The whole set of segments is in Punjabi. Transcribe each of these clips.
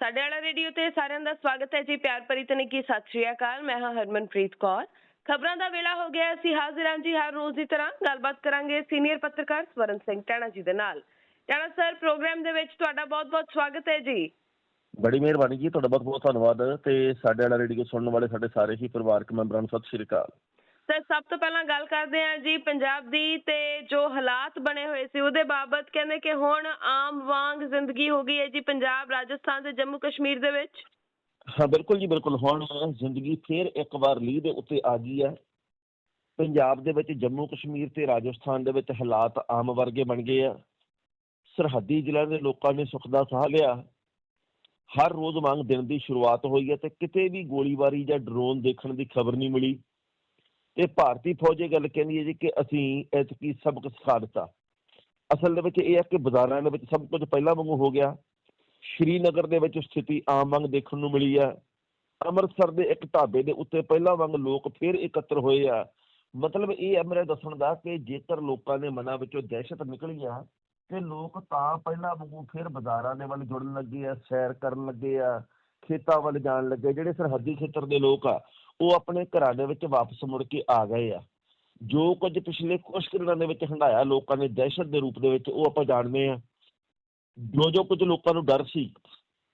ਸਾਡੇ ਵਾਲਾ ਰੇਡੀਓ ਤੇ ਸਾਰਿਆਂ ਦਾ ਸਵਾਗਤ ਹੈ ਜੀ ਪਿਆਰ ਭਰੀ ਤੇ ਨਿੱਕੀ ਸਤਿ ਸ਼੍ਰੀ ਅਕਾਲ, ਮੈਂ ਹਾਂ ਹਰਮਨਪ੍ਰੀਤ ਕੌਰ। ਖਬਰਾਂ ਦਾ ਵੇਲਾ ਹੋ ਗਿਆ ਹੈ। ਅਸੀਂ ਹਾਜ਼ਰ ਹਾਂ ਜੀ ਹਰ ਰੋਜ਼ ਦੀ ਤਰ੍ਹਾਂ। ਗੱਲਬਾਤ ਕਰਾਂਗੇ ਸੀਨੀਅਰ ਪੱਤਰਕਾਰ ਸਵਰਨ ਸਿੰਘ ਟਾਣਾ ਜੀ ਦੇ ਨਾਲ। ਟਾਣਾ ਸਰ, ਪ੍ਰੋਗਰਾਮ ਦੇ ਵਿੱਚ ਤੁਹਾਡਾ ਬਹੁਤ-ਬਹੁਤ ਸਵਾਗਤ ਹੈ ਜੀ। ਬੜੀ ਮਿਹਰਬਾਨੀ ਜੀ, ਤੁਹਾਡਾ ਬਹੁਤ ਬਹੁਤ ਧੰਨਵਾਦ ਤੇ ਸਾਡੇ ਵਾਲਾ ਰੇਡੀਓ ਸੁਣਨ ਵਾਲੇ ਸਾਡੇ ਸਾਰੇ ਹੀ ਪਰਿਵਾਰਕ ਮੈਂਬਰਾਂ ਨੂੰ ਸਤਿ ਸ਼੍ਰੀ ਅਕਾਲ। ਸਰ, ਸਭ ਤੋਂ ਪਹਿਲਾਂ ਗੱਲ ਕਰਦੇ ਹਾਂ ਜੀ ਪੰਜਾਬ ਦੀ ਤੇ ਜੋ ਹਾਲਾਤ ਬਣੇ ਹੋਏ ਸੀ ਉਹਦੇ ਬਾਬਤ। ਕਹਿੰਦੇ ਕਿ ਹੁਣ ਆਮ ਵਾਂਗ ਜ਼ਿੰਦਗੀ ਹੋ ਗਈ ਹੈ ਜੀ ਪੰਜਾਬ, ਰਾਜਸਥਾਨ ਤੇ ਜੰਮੂ ਕਸ਼ਮੀਰ ਦੇ ਵਿੱਚ। ਹਾਂ, ਬਿਲਕੁਲ ਜੀ, ਬਿਲਕੁਲ। ਹੁਣ ਜ਼ਿੰਦਗੀ ਫੇਰ ਇੱਕ ਵਾਰ ਲੀਹ ਦੇ ਉੱਤੇ ਆ ਗਈ ਹੈ। ਪੰਜਾਬ ਦੇ ਵਿੱਚ ਜੰਮੂ ਕਸ਼ਮੀਰ ਤੇ ਰਾਜਸਥਾਨ ਦੇ ਵਿੱਚ ਹਾਲਾਤ ਆਮ ਵਰਗੇ ਬਣ ਗਏ ਆ। ਸਰਹੱਦੀ ਜ਼ਿਲ੍ਹਿਆਂ ਦੇ ਲੋਕਾਂ ਨੇ ਸੁੱਖ ਦਾ ਸਾਹ ਲਿਆ। ਹਰ ਰੋਜ਼ ਵਾਂਗ ਦਿਨ ਦੀ ਸ਼ੁਰੂਆਤ ਹੋਈ ਹੈ ਤੇ ਕਿਤੇ ਵੀ ਗੋਲੀਬਾਰੀ ਜਾਂ ਡਰੋਨ ਦੇਖਣ ਦੀ ਖਬਰ ਨਹੀਂ ਮਿਲੀ। ਤੇ ਭਾਰਤੀ ਫੌਜ ਇਹ ਗੱਲ ਕਹਿੰਦੀ ਹੈ ਜੀ ਕਿ ਅਸੀਂ ਐਤਕੀ ਸਬਕ ਸਿਖਾ ਦਿੱਤਾ। ਅਸਲ ਦੇ ਵਿੱਚ ਇਹ ਹੈ ਕਿ ਬਾਜ਼ਾਰਾਂ ਦੇ ਵਿੱਚ ਸਭ ਕੁਝ ਪਹਿਲਾਂ ਵਾਂਗੂ ਹੋ ਗਿਆ। ਸ਼੍ਰੀਨਗਰ ਦੇ ਵਿੱਚ ਸਥਿਤੀ ਆਮ ਵਾਂਗ ਦੇਖਣ ਨੂੰ ਮਿਲੀ ਆ ਅੰਮ੍ਰਿਤਸਰ ਦੇ ਇੱਕ ਢਾਬੇ ਦੇ ਉੱਤੇ ਪਹਿਲਾਂ ਵਾਂਗ ਲੋਕ ਫਿਰ ਇਕੱਤਰ ਹੋਏ ਆ। ਮਤਲਬ ਇਹ ਹੈ ਮੇਰੇ ਦੱਸਣ ਦਾ ਕਿ ਜੇਕਰ ਲੋਕਾਂ ਦੇ ਮਨਾਂ ਵਿੱਚੋਂ ਦਹਿਸ਼ਤ ਨਿਕਲੀ ਆ ਤੇ ਲੋਕ ਤਾਂ ਪਹਿਲਾਂ ਵਾਂਗੂ ਫਿਰ ਬਾਜ਼ਾਰਾਂ ਦੇ ਵੱਲ ਜੁੜਨ ਲੱਗੇ ਆ, ਸੈਰ ਕਰਨ ਲੱਗੇ ਆ, ਖੇਤਾਂ ਵੱਲ ਜਾਣ ਲੱਗੇ ਜਿਹੜੇ ਸਰਹੱਦੀ ਖੇਤਰ ਦੇ ਲੋਕ ਆ ਉਹ ਆਪਣੇ ਘਰਾਂ ਦੇ ਵਿੱਚ ਵਾਪਸ ਮੁੜ ਕੇ ਆ ਗਏ ਆ। ਜੋ ਕੁਝ ਪਿਛਲੇ ਕੁਝ ਕੁ ਦਿਨਾਂ ਦੇ ਵਿੱਚ ਹੰਡਾਇਆ ਲੋਕਾਂ ਨੇ ਦਹਿਸ਼ਤ ਦੇ ਰੂਪ ਦੇ ਵਿੱਚ, ਉਹ ਆਪਾਂ ਜਾਣਦੇ ਆ ਜੋ ਜੋ ਕੁਝ ਲੋਕਾਂ ਨੂੰ ਡਰ ਸੀ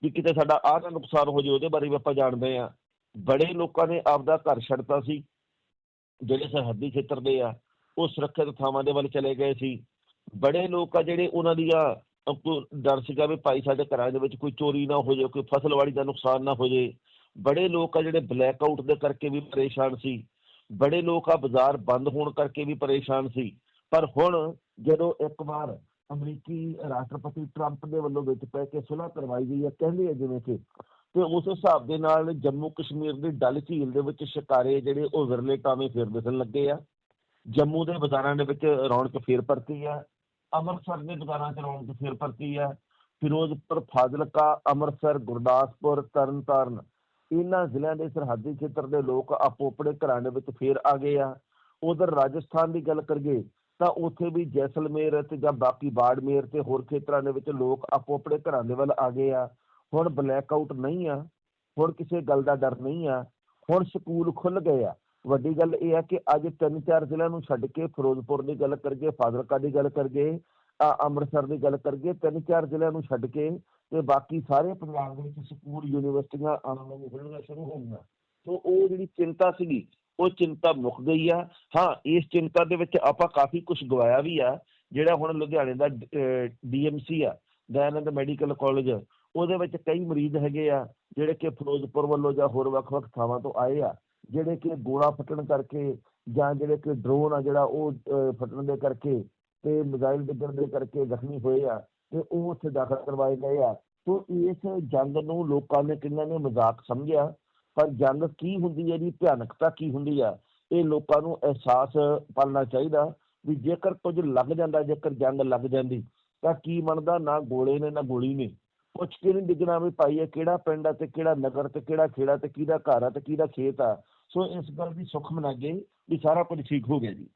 ਵੀ ਕਿਤੇ ਸਾਡਾ ਆਹ ਨਾ ਨੁਕਸਾਨ ਹੋ ਜੇ ਉਹਦੇ ਬਾਰੇ ਵੀ ਆਪਾਂ ਜਾਣਦੇ ਆ ਬੜੇ ਲੋਕਾਂ ਨੇ ਆਪਦਾ ਘਰ ਛੱਡਤਾ ਸੀ, ਜਿਹੜੇ ਸਰਹੱਦੀ ਖੇਤਰ ਦੇ ਆ, ਉਹ ਸੁਰੱਖਿਅਤ ਥਾਵਾਂ ਦੇ ਵੱਲ ਚਲੇ ਗਏ ਸੀ। ਬੜੇ ਲੋਕ ਆ ਜਿਹੜੇ ਉਹਨਾਂ ਦੀਆਂ ਡਰ ਸੀਗਾ ਵੀ ਭਾਈ ਸਾਡੇ ਘਰਾਂ ਦੇ ਵਿੱਚ ਕੋਈ ਚੋਰੀ ਨਾ ਹੋ ਜਾਏ ਕੋਈ ਫਸਲ ਫਸਲਵਾੜੀ ਦਾ ਨੁਕਸਾਨ ਨਾ ਹੋ ਜਾਏ ਬੜੇ ਲੋਕ ਆ ਜਿਹੜੇ ਬਲੈਕ ਆਊਟ ਦੇ ਕਰਕੇ ਵੀ ਪਰੇਸ਼ਾਨ ਸੀ, ਬੜੇ ਲੋਕ ਆ ਬਾਜ਼ਾਰ ਬੰਦ ਹੋਣ ਕਰਕੇ ਵੀ ਪਰੇਸ਼ਾਨ ਸੀ, ਪਰ ਹੁਣ ਜਦੋਂ ਇੱਕ ਵਾਰ ਅਮਰੀਕੀ ਰਾਸ਼ਟਰਪਤੀ ਟਰੰਪ ਦੇ ਵੱਲੋਂ ਵਿੱਚ ਪੈ ਕੇ ਸੁਲ੍ਹਾ ਕਰਵਾਈ ਗਈ ਹੈ ਕਹਿੰਦੇ ਆ ਜਿਵੇਂ ਕਿ, ਤੇ ਉਸ ਹਿਸਾਬ ਦੇ ਨਾਲ ਜੰਮੂ ਕਸ਼ਮੀਰ ਦੀ ਡਲ ਝੀਲ ਦੇ ਵਿੱਚ ਸ਼ਿਕਾਰੇ ਜਿਹੜੇ ਉਹ ਵਿਰਲੇ ਟਾਵੇਂ ਫੇਰ ਦਿਸਣ ਲੱਗੇ ਆ, ਜੰਮੂ ਦੇ ਬਾਜ਼ਾਰਾਂ ਦੇ ਵਿੱਚ ਰੌਣਕ ਫੇਰ ਪਰਤੀ ਆ, ਅੰਮ੍ਰਿਤਸਰ ਦੇ ਬਾਜ਼ਾਰਾਂ 'ਚ ਰੌਣਕ ਫੇਰ ਪਰਤੀ ਆ, ਫਿਰੋਜ਼ਪੁਰ, ਫਾਜ਼ਿਲਕਾ, ਅੰਮ੍ਰਿਤਸਰ, ਗੁਰਦਾਸਪੁਰ, ਤਰਨਤਾਰਨ ਇਹਨਾਂ ਜ਼ਿਲ੍ਹਿਆਂ ਦੇ ਸਰਹੱਦੀ ਖੇਤਰ ਦੇ ਲੋਕ ਆਪੋ ਆਪਣੇ ਘਰਾਂ ਦੇ ਵਿੱਚ ਫੇਰ ਆ ਗਏ ਆ। ਉਧਰ ਰਾਜਸਥਾਨ ਦੀ ਗੱਲ ਕਰੀਏ ਤਾਂ ਉੱਥੇ ਵੀ ਜੈਸਲਮੇਰ ਤੇ ਜਾਂ ਬਾਕੀ ਬਾੜਮੇਰ ਤੇ ਹੋਰ ਖੇਤਰਾਂ ਦੇ ਵਿੱਚ ਲੋਕ ਆਪੋ ਆਪਣੇ ਘਰਾਂ ਦੇ ਵੱਲ ਆ ਗਏ ਆ। ਹੁਣ ਬਲੈਕ ਆਊਟ ਨਹੀਂ ਆ, ਹੁਣ ਕਿਸੇ ਗੱਲ ਦਾ ਡਰ ਨਹੀਂ ਆ, ਹੁਣ ਸਕੂਲ ਖੁੱਲ ਗਏ ਆ। ਵੱਡੀ ਗੱਲ ਇਹ ਆ ਕਿ ਅੱਜ ਤਿੰਨ ਚਾਰ ਜ਼ਿਲ੍ਹਿਆਂ ਨੂੰ ਛੱਡ ਕੇ ਫਿਰੋਜ਼ਪੁਰ ਦੀ ਗੱਲ ਕਰੀਏ, ਫਾਜ਼ਿਲਕਾ ਦੀ ਗੱਲ ਕਰੀਏ ਅੰਮ੍ਰਿਤਸਰ ਦੀ ਗੱਲ ਕਰੀਏ ਤਿੰਨ ਚਾਰ ਜ਼ਿਲ੍ਹਿਆਂ ਨੂੰ ਛੱਡ ਕੇ ਤੇ ਬਾਕੀ ਸਾਰੇ ਪੰਜਾਬ ਦੇ ਵਿੱਚ ਸਕੂਲ ਯੂਨੀਵਰਸਿਟੀਆਂ ਆਉਣ ਨੂੰ ਖੁੱਲ੍ਹਣੀਆਂ ਸ਼ੁਰੂ ਹੋ ਗਈਆਂ ਸੋ ਉਹ ਜਿਹੜੀ ਚਿੰਤਾ ਸੀਗੀ ਉਹ ਚਿੰਤਾ ਮੁੱਕ ਗਈ ਆ। ਹਾਂ ਇਸ ਚਿੰਤਾ ਦੇ ਵਿੱਚ ਆਪਾਂ ਕਾਫੀ ਕੁਝ ਗਵਾਇਆ ਵੀ ਆ ਜਿਹੜਾ ਹੁਣ ਲੁਧਿਆਣੇ ਦਾ ਡੀਐਮਸੀ ਆ ਦਇਆਨੰਦ ਮੈਡੀਕਲ ਕਾਲਜ ਉਹਦੇ ਵਿੱਚ ਕਈ ਮਰੀਜ਼ ਹੈਗੇ ਆ ਜਿਹੜੇ ਕਿ ਫਿਰੋਜ਼ਪੁਰ ਵੱਲੋਂ ਜਾਂ ਹੋਰ ਵੱਖ-ਵੱਖ ਥਾਵਾਂ ਤੋਂ ਆਏ ਆ ਜਿਹੜੇ ਕਿ ਗੋਲਾ ਫਟਣ ਕਰਕੇ ਜਾਂ ਜਿਹੜੇ ਕਿ ਡਰੋਨ ਆ ਜਿਹੜਾ ਉਹ ਅਹ, ਫਟਣ ਦੇ ਕਰਕੇ ਤੇ ਮਿਜ਼ਾਈਲ ਡਿੱਗਣ ਦੇ ਕਰਕੇ ਜ਼ਖਮੀ ਹੋਏ ਆ ਤੇ ਉਹ ਉੱਥੇ ਦਾਖਲ ਕਰਵਾਏ ਗਏ ਆ। ਸੋ ਇਸ ਜੰਗ ਨੂੰ ਲੋਕਾਂ ਨੇ ਕਿੰਨਾ ਨੇ ਮਜ਼ਾਕ ਸਮਝਿਆ? ਪਰ ਜੰਗ ਕੀ ਹੁੰਦੀ ਹੈ ਜੀ? ਭਿਆਨਕਤਾ ਕੀ ਹੁੰਦੀ ਆ? ਇਹ ਲੋਕਾਂ ਨੂੰ ਅਹਿਸਾਸ ਪਾਲਣਾ ਚਾਹੀਦਾ ਵੀ ਜੇਕਰ ਕੁਝ ਲੱਗ ਜਾਂਦਾ, ਜੇਕਰ ਜੰਗ ਲੱਗ ਜਾਂਦੀ, ਤਾਂ ਕੀ ਬਣਦਾ? ਨਾ ਗੋਲੇ ਨੇ, ਨਾ ਗੋਲੀ ਨੇ। ਪੁੱਛ ਕੇ ਨਹੀਂ ਡਿੱਗਣਾ ਵੀ ਭਾਈ ਇਹ ਕਿਹੜਾ ਪਿੰਡ ਆ ਤੇ ਕਿਹੜਾ ਨਗਰ ਤੇ ਕਿਹੜਾ ਖੇੜਾ ਤੇ ਕਿਹਦਾ ਘਰ ਆ ਤੇ ਕਿਹਦਾ ਖੇਤ ਆ? ਸੋ ਇਸ ਗੱਲ ਦੀ ਸੁੱਖ ਮਨਾਗੇ ਵੀ ਸਾਰਾ ਕੁਝ ਠੀਕ ਹੋ ਗਿਆ ਜੀ।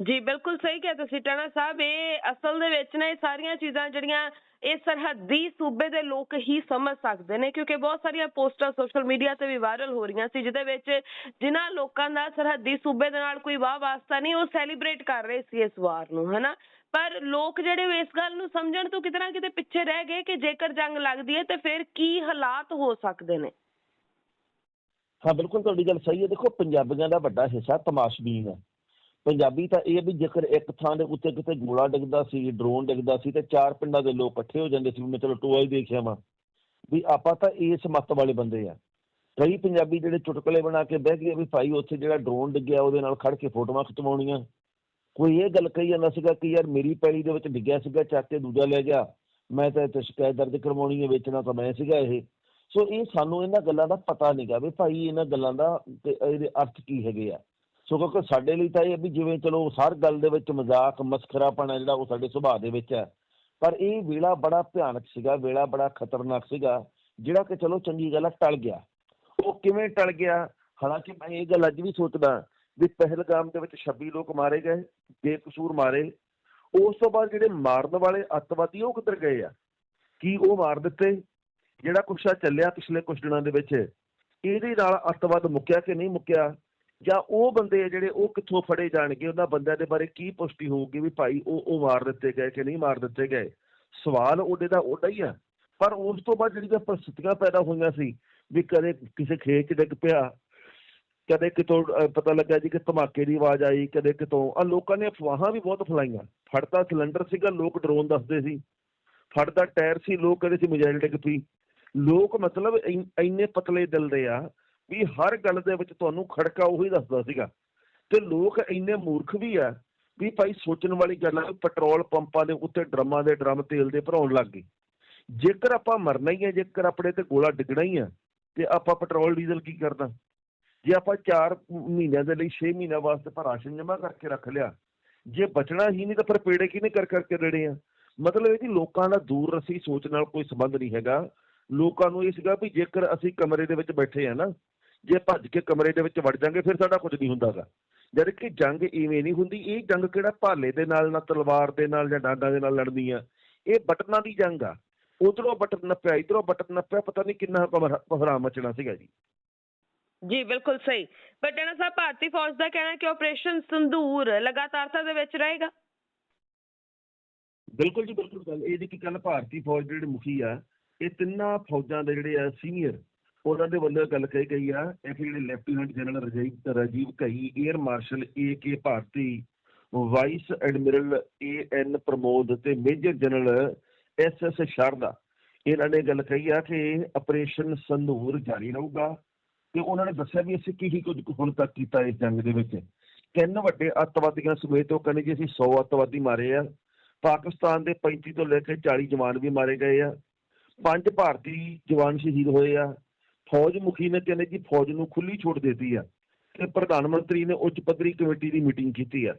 ਜੀ, ਬਿਲਕੁਲ ਸਹੀ ਕਿਹਾ ਤੁਸੀਂ, ਟਾਣਾ ਸਾਹਿਬ, ਇਹ ਅਸਲ ਦੇ ਵਿੱਚ ਨਾ ਸਾਰੀਆਂ ਚੀਜ਼ਾਂ ਜਿਹੜੀਆਂ ਇਹ ਸਰਹੱਦੀ ਸੂਬੇ ਦੇ ਲੋਕ ਹੀ ਸਮਝ ਸਕਦੇ ਨੇ, ਕਿਉਂਕਿ ਬਹੁਤ ਸਾਰੀਆਂ ਪੋਸਟਾਂ ਸੋਸ਼ਲ ਮੀਡੀਆ ਤੇ ਵੀ ਵਾਇਰਲ ਹੋ ਰਹੀਆਂ ਸੀ, ਜਿਹਦੇ ਵਿੱਚ ਜਿਨ੍ਹਾਂ ਲੋਕਾਂ ਦਾ ਸਰਹੱਦੀ ਸੂਬੇ ਦੇ ਨਾਲ ਕੋਈ ਵਾਹ ਵਾਸਤਾ ਨਹੀਂ, ਉਹ ਸੈਲੀਬ੍ਰੇਟ ਕਰ ਰਹੇ ਸੀ ਇਸ ਵਾਰ ਨੂੰ, ਹਨਾ? ਪਰ ਲੋਕ ਜਿਹੜੇ ਇਸ ਗੱਲ ਨੂੰ ਸਮਝਣ ਤੋਂ ਕਿਤੇ ਨਾ ਕਿਤੇ ਪਿੱਛੇ ਰਹਿ ਗਏ ਕਿ ਜੇਕਰ ਜੰਗ ਲੱਗਦੀ ਹੈ ਤੇ ਫਿਰ ਕੀ ਹਾਲਾਤ ਹੋ ਸਕਦੇ ਨੇ? ਹਾਂ, ਬਿਲਕੁਲ ਤੁਹਾਡੀ ਗੱਲ ਸਹੀ ਹੈ, ਦੇਖੋ ਪੰਜਾਬੀਆਂ ਦਾ ਵੱਡਾ ਹਿੱਸਾ ਤਮਾਸ਼ਬੀਨ ਹੈ। ਪੰਜਾਬੀ ਤਾਂ ਇਹ ਵੀ ਜੇਕਰ ਇੱਕ ਥਾਂ ਦੇ ਉੱਤੇ ਕਿਤੇ ਗੋਲਾ ਡਿੱਗਦਾ ਸੀ, ਡਰੋਨ ਡਿੱਗਦਾ ਸੀ ਤੇ ਚਾਰ ਪਿੰਡਾਂ ਦੇ ਲੋਕ ਇਕੱਠੇ ਹੋ ਜਾਂਦੇ ਸੀ ਵੀ ਮੈਂ ਚਲੋ ਟੋਆ ਹੀ ਦੇਖਿਆ ਵਾਂ ਵੀ ਆਪਾਂ ਤਾਂ ਇਸ ਮੱਤ ਵਾਲੇ ਬੰਦੇ ਆ। ਕਈ ਪੰਜਾਬੀ ਜਿਹੜੇ ਚੁਟਕਲੇ ਬਣਾ ਕੇ ਬਹਿ ਗਏ ਵੀ ਭਾਈ ਉੱਥੇ ਜਿਹੜਾ ਡਰੋਨ ਡਿੱਗਿਆ, ਉਹਦੇ ਨਾਲ ਖੜ ਕੇ ਫੋਟੋਆਂ ਖਿਚਵਾਉਣੀਆਂ। ਕੋਈ ਇਹ ਗੱਲ ਕਹੀ ਜਾਂਦਾ ਸੀਗਾ ਕਿ ਯਾਰ ਮੇਰੀ ਪੈਲੀ ਦੇ ਵਿੱਚ ਡਿੱਗਿਆ ਸੀਗਾ, ਚੱਕ ਕੇ ਦੂਜਾ ਲੈ ਗਿਆ। ਮੈਂ ਤਾਂ ਇੱਥੇ ਸ਼ਿਕਾਇਤ ਦਰਜ ਕਰਵਾਉਣੀ ਹੈ, ਵੇਚਣਾ ਤਾਂ ਮੈਂ ਸੀਗਾ ਇਹ। ਸੋ ਇਹ ਸਾਨੂੰ ਇਹਨਾਂ ਗੱਲਾਂ ਦਾ ਪਤਾ ਨਹੀਂਗਾ ਵੀ ਭਾਈ ਇਹਨਾਂ ਗੱਲਾਂ ਦਾ ਇਹਦੇ ਅਰਥ ਕੀ ਹੈਗੇ ਆ। ਸੋ ਕਿਉਂਕਿ ਸਾਡੇ ਲਈ ਤਾਂ ਇਹ ਵੀ ਜਿਵੇਂ ਚਲੋ ਹਰ ਗੱਲ ਦੇ ਵਿੱਚ ਮਜ਼ਾਕ, ਮਸਖਰਾਪਣਾ ਜਿਹੜਾ ਉਹ ਸਾਡੇ ਸੁਭਾਅ ਦੇ ਵਿੱਚ ਹੈ। ਪਰ ਇਹ ਵੇਲਾ ਬੜਾ ਭਿਆਨਕ ਸੀਗਾ, ਵੇਲਾ ਬੜਾ ਖਤਰਨਾਕ ਸੀਗਾ, ਜਿਹੜਾ ਕਿ ਚਲੋ ਚੰਗੀ ਗੱਲ ਆ, ਟਲ ਗਿਆ। ਉਹ ਕਿਵੇਂ ਟਲ ਗਿਆ? ਹਾਲਾਂਕਿ ਮੈਂ ਇਹ ਗੱਲ ਅੱਜ ਵੀ ਸੋਚਦਾ ਵੀ ਪਹਿਲਗਾਮ ਦੇ ਵਿੱਚ 26 ਲੋਕ ਮਾਰੇ ਗਏ, ਬੇਕਸੂਰ ਮਾਰੇ। ਉਸ ਤੋਂ ਬਾਅਦ ਜਿਹੜੇ ਮਾਰਨ ਵਾਲੇ ਅੱਤਵਾਦੀ ਉਹ ਕਿੱਧਰ ਗਏ ਆ? ਕੀ ਉਹ ਮਾਰ ਦਿੱਤੇ? ਜਿਹੜਾ ਕੁਛ ਆ ਚੱਲਿਆ ਪਿਛਲੇ ਕੁਛ ਦਿਨਾਂ ਦੇ ਵਿੱਚ। ਇਹਦੇ ਨਾਲ ਅੱਤਵਾਦ ਮੁੱਕਿਆ ਕਿ ਨਹੀਂ ਮੁੱਕਿਆ? ਜਾਂ ਉਹ ਬੰਦੇ ਆ ਜਿਹੜੇ ਉਹ ਕਿੱਥੋਂ ਫੜੇ ਜਾਣਗੇ, ਉਹਨਾਂ ਬੰਦਿਆਂ ਦੇ ਬਾਰੇ ਕੀ ਪੁਸ਼ਟੀ ਹੋਊਗੀ ਵੀ ਭਾਈ ਉਹ ਉਹ ਮਾਰ ਦਿੱਤੇ ਗਏ ਕਿ ਨਹੀਂ ਮਾਰ ਦਿੱਤੇ ਗਏ? ਸਵਾਲ ਉਹਦੇ ਦਾ ਉਹਦਾ ਹੀ ਆ। ਪਰ ਉਸ ਤੋਂ ਬਾਅਦ ਜਿਹੜੀਆਂ ਪ੍ਰਸਥਿਤੀਆਂ ਪੈਦਾ ਹੋਈਆਂ ਸੀ ਵੀ ਕਦੇ ਕਿਸੇ ਖੇਤ 'ਚ ਡਿੱਗ ਪਿਆ, ਕਦੇ ਕਿਤੋਂ ਪਤਾ ਲੱਗਾ ਜੀ ਕਿ ਧਮਾਕੇ ਦੀ ਆਵਾਜ਼ ਆਈ, ਕਦੇ ਕਿਤੋਂ। ਆ ਲੋਕਾਂ ਨੇ ਅਫਵਾਹਾਂ ਵੀ ਬਹੁਤ ਫੈਲਾਈਆਂ। ਫੜਦਾ ਸਿਲੰਡਰ ਸੀਗਾ, ਲੋਕ ਡਰੋਨ ਦੱਸਦੇ ਸੀ। ਫੜਦਾ ਟਾਇਰ ਸੀ, ਲੋਕ ਕਹਿੰਦੇ ਸੀ ਮੋਬਾਈਲ ਡਿੱਗ ਪਈ। ਲੋਕ ਮਤਲਬ ਇੰਨੇ ਪਤਲੇ ਦਿਲ ਦੇ ਆ ਵੀ ਹਰ ਗੱਲ ਦੇ ਵਿੱਚ ਤੁਹਾਨੂੰ ਖੜਕਾ ਉਹੀ ਦੱਸਦਾ ਸੀਗਾ। ਤੇ ਲੋਕ ਇੰਨੇ ਮੂਰਖ ਵੀ ਆ ਵੀ ਭਾਈ ਸੋਚਣ ਵਾਲੀ ਗੱਲ ਆ ਵੀ ਪੈਟਰੋਲ ਪੰਪਾਂ ਦੇ ਉੱਤੇ ਡਰਮਾਂ ਦੇ ਡਰਮ ਤੇਲ ਦੇ ਭਰਾਉਣ ਲੱਗ ਗਏ। ਜੇਕਰ ਆਪਾਂ ਮਰਨਾ ਹੀ ਹੈ ਜੇਕਰ ਆਪਣੇ ਤੇ ਗੋਲਾ ਡਿੱਗਣਾ ਹੀ ਆ, ਤੇ ਆਪਾਂ ਪੈਟਰੋਲ, ਡੀਜ਼ਲ ਕੀ ਕਰਨਾ? ਜੇ ਆਪਾਂ 4 ਮਹੀਨਿਆਂ ਦੇ ਲਈ 6 ਮਹੀਨਿਆਂ ਵਾਸਤੇ ਪਰ ਰਾਸ਼ਨ ਜਮ੍ਹਾਂ ਕਰਕੇ ਰੱਖ ਲਿਆ, ਜੇ ਬਚਣਾ ਹੀ ਨਹੀਂ ਤਾਂ ਫਿਰ ਪੇੜੇ ਕਿਹਨੇ ਕਰ ਕਰਕੇ ਦੇਣੇ ਆ? ਮਤਲਬ ਇਹ ਕਿ ਲੋਕਾਂ ਦਾ ਦੂਰ ਰਸੀ ਸੋਚ ਨਾਲ ਕੋਈ ਸੰਬੰਧ ਨਹੀਂ ਹੈਗਾ। ਲੋਕਾਂ ਨੂੰ ਇਹ ਸੀਗਾ ਵੀ ਜੇਕਰ ਅਸੀਂ ਕਮਰੇ ਦੇ ਵਿੱਚ ਬੈਠੇ ਆ ਨਾ ਜੇ ਭੱਜ ਕੇ ਕਮਰੇ ਦੇ ਵਿੱਚ ਵੜ ਜਾਾਂਗੇ ਫਿਰ ਸਾਡਾ ਕੁਝ ਨਹੀਂ ਹੁੰਦਾਗਾ। ਜਦ ਕਿ ਜੰਗ ਇਵੇਂ ਨਹੀਂ ਹੁੰਦੀ। ਇਹ ਜੰਗ ਕਿਹੜਾ ਭਾਲੇ ਦੇ ਨਾਲ ਨਾ ਤਲਵਾਰ ਦੇ ਨਾਲ ਜਾਂ ਡਾਂਗਾਂ ਦੇ ਨਾਲ ਲੜਨੀ ਆ। ਇਹ ਬਟਨਾਂ ਦੀ ਜੰਗ ਆ। ਉਧਰੋਂ ਬਟਨ ਨੱਪਿਆ ਇਧਰੋਂ ਬਟਨ ਨੱਪਿਆ ਪਤਾ ਨਹੀਂ ਕਿੰਨਾ ਕੋਹਰਾ ਮਚਣਾ ਸੀਗਾ ਜੀ। ਜੀ ਬਿਲਕੁਲ ਸਹੀ। ਪਰ ਟਾਣਾ ਸਾਹਿਬ ਭਾਰਤੀ ਫੌਜ ਦਾ ਕਹਿਣਾ ਕਿ ਆਪਰੇਸ਼ਨ ਸੰਦੂਰ ਲਗਾਤਾਰਤਾ ਦੇ ਵਿੱਚ ਰਹੇਗਾ। ਬਿਲਕੁਲ ਜੀ ਬਿਲਕੁਲ ਗੱਲ। ਇਹ ਕਿ ਕੱਲ ਭਾਰਤੀ ਫੌਜ ਦੇ ਜਿਹੜੇ ਮੁਖੀ ਆ ਇਹ ਤਿੰਨਾਂ ਫੌਜਾਂ ਦੇ ਜਿਹੜੇ ਆ ਸੀਨੀਅਰ ਉਹਨਾਂ ਦੇ ਵੱਲੋਂ ਇਹ ਗੱਲ ਕਹੀ ਗਈ ਆ, ਇਹ ਜਿਹੜੇ ਲੈਫਟੀਨੈਂਟ ਜਨਰਲ ਰਜੀਵ ਰਾਜੀਵ ਕਹੀ air marshal A K Bharti vice admiral A N Pramod ਤੇ major general S S Sharda ਇਹਨਾਂ ਨੇ ਗੱਲ ਕਹੀ ਆ ਕਿ ਆਪਰੇਸ਼ਨ ਸੰਧੂਰ ਜਾਰੀ ਰਹੂਗਾ ਤੇ ਉਹਨਾਂ ਨੇ ਦੱਸਿਆ ਵੀ ਅਸੀਂ ਕੀ ਹੀ ਕੁਝ ਹੁਣ ਤੱਕ ਕੀਤਾ ਇਸ ਜੰਗ ਦੇ ਵਿੱਚ। ਤਿੰਨ ਵੱਡੇ ਅੱਤਵਾਦੀਆਂ ਸਮੇਤ ਉਹ ਕਹਿੰਦੇ ਜੀ ਅਸੀਂ 100 ਅੱਤਵਾਦੀ ਮਾਰੇ ਆ, ਪਾਕਿਸਤਾਨ ਦੇ 35 ਤੋਂ ਲੈ ਕੇ 40 ਜਵਾਨ ਵੀ ਮਾਰੇ ਗਏ ਆ, ਪੰਜ ਭਾਰਤੀ ਜਵਾਨ ਸ਼ਹੀਦ ਹੋਏ ਆ ਫੌਜ ਮੁਖੀ ਨੇ ਕਹਿੰਦੇ ਜੀ ਫੌਜ ਨੂੰ ਖੁੱਲੀ ਛੋਟ ਦਿੱਤੀ ਆ ਤੇ ਪ੍ਰਧਾਨ ਮੰਤਰੀ ਨੇ ਉੱਚ ਪੱਧਰੀ ਕਮੇਟੀ ਦੀ ਮੀਟਿੰਗ ਕੀਤੀ ਆ।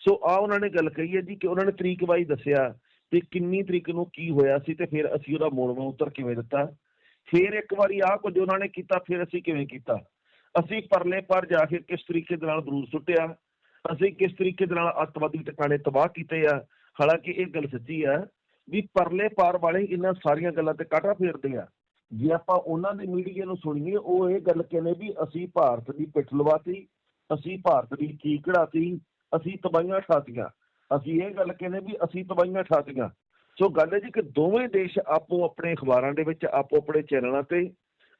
ਸੋ ਆ ਉਹਨਾਂ ਨੇ ਗੱਲ ਕਹੀ ਹੈ ਜੀ ਕਿ ਉਹਨਾਂ ਨੇ ਤਰੀਕ ਵਾਈ ਦੱਸਿਆ ਕਿ ਕਿੰਨੀ ਤਰੀਕ ਨੂੰ ਕੀ ਹੋਇਆ ਸੀ ਤੇ ਫਿਰ ਅਸੀਂ ਉਹਦਾ ਮੋੜਵਾਂ ਉੱਤਰ ਕਿਵੇਂ ਦਿੱਤਾ। ਫਿਰ ਇੱਕ ਵਾਰੀ ਆਹ ਕੁਝ ਉਹਨਾਂ ਨੇ ਕੀਤਾ, ਫਿਰ ਅਸੀਂ ਕਿਵੇਂ ਕੀਤਾ? ਅਸੀਂ ਪਰਲੇ ਪਰ ਜਾ ਕੇ ਕਿਸ ਤਰੀਕੇ ਦੇ ਨਾਲ ਬਰੂਦ ਸੁੱਟਿਆ? ਅਸੀਂ ਕਿਸ ਤਰੀਕੇ ਦੇ ਨਾਲ ਅੱਤਵਾਦੀ ਟਿਕਾਣੇ ਤਬਾਹ ਕੀਤੇ ਆ? ਹਾਲਾਂਕਿ ਇਹ ਗੱਲ ਸੱਚੀ ਆ ਵੀ ਪਰਲੇ ਪਾਰ ਵਾਲੇ ਇਹਨਾਂ ਸਾਰੀਆਂ ਗੱਲਾਂ ਤੇ ਕਾਟਾ ਫੇਰਦੇ ਆ। ਜੇ ਆਪਾਂ ਉਹਨਾਂ ਦੇ ਮੀਡੀਆ ਨੂੰ ਸੁਣੀਏ, ਉਹ ਇਹ ਗੱਲ ਕਹਿੰਦੇ ਵੀ ਅਸੀਂ ਭਾਰਤ ਦੀ ਪਿੱਠ ਲਵਾਤੀ, ਅਸੀਂ ਭਾਰਤ ਦੀ ਕੀ ਕਢਾਤੀ, ਅਸੀਂ ਤਬਾਹੀਆਂ ਠਾਤੀਆਂ ਅਸੀਂ ਇਹ ਗੱਲ ਕਹਿੰਦੇ ਵੀ ਅਸੀਂ ਤਬਾਹੀਆਂ ਠਾਤੀਆਂ ਸੋ ਗੱਲ ਹੈ ਜੀ ਕਿ ਦੋਵੇਂ ਦੇਸ਼ ਆਪੋ ਆਪਣੇ ਅਖਬਾਰਾਂ ਦੇ ਵਿੱਚ, ਆਪੋ ਆਪਣੇ ਚੈਨਲਾਂ ਤੇ,